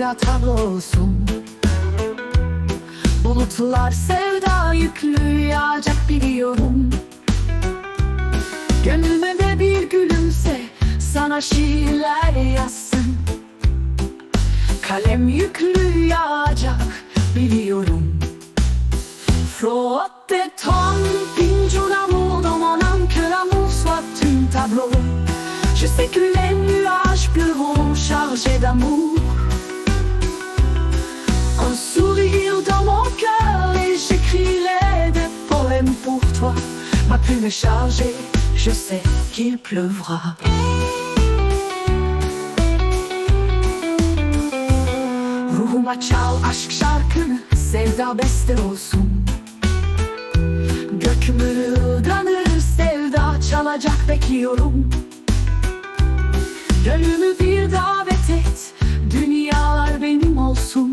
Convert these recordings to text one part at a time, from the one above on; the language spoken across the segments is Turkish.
dünya tablosun Bulutlar sevda yüklü yağacak biliyorum. Gönlüme de bir gülümse Sana şiirler yazsın. Kalem yüklü yağacak biliyorum. Frotte ton Que l'amour soit une tableau Je sais que les nuages pleuront chargés d'amour Est chargée, je sais qu'il pleuvra. Ruhuma çal aşk şarkını Sevda beste olsun. Gök mırıldanır Sevda çalacak bekliyorum. Gönlümü bir davet et Dünyalar benim olsun.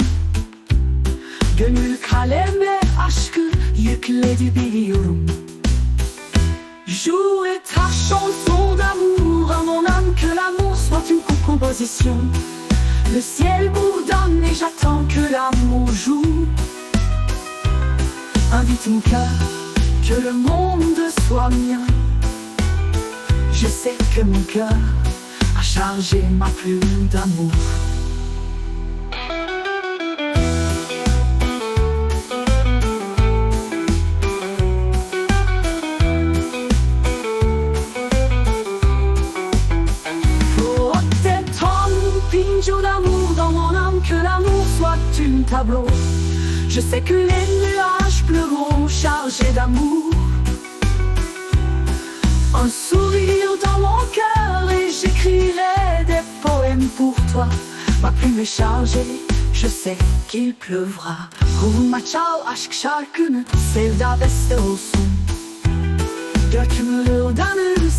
Gönül kaleme aşkı yükledi biliyorum Jouez ta chanson d'amour à mon âme Que l'amour soit une composition. Le ciel bourdonne et j'attends que l'amour joue. Invite mon cœur, que le monde soit mien. Je sais que mon cœur a chargé ma plume d'amour d'amour dans mon âme Que l'amour soit une tableau. Je sais que les nuages pleuront chargés d'amour. Un sourire dans mon cœur Et j'écrirai des poèmes pour toi. Ma plume est chargée Je sais qu'il pleuvra. Ruhuma çal aşk şarkını Sevda beste olsun.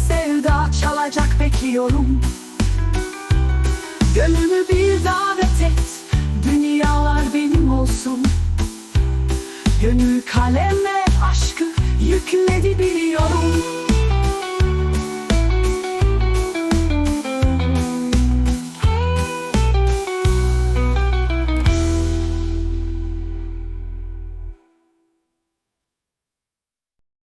Sevda çalacak bekliyorum Gönlümü bir davet et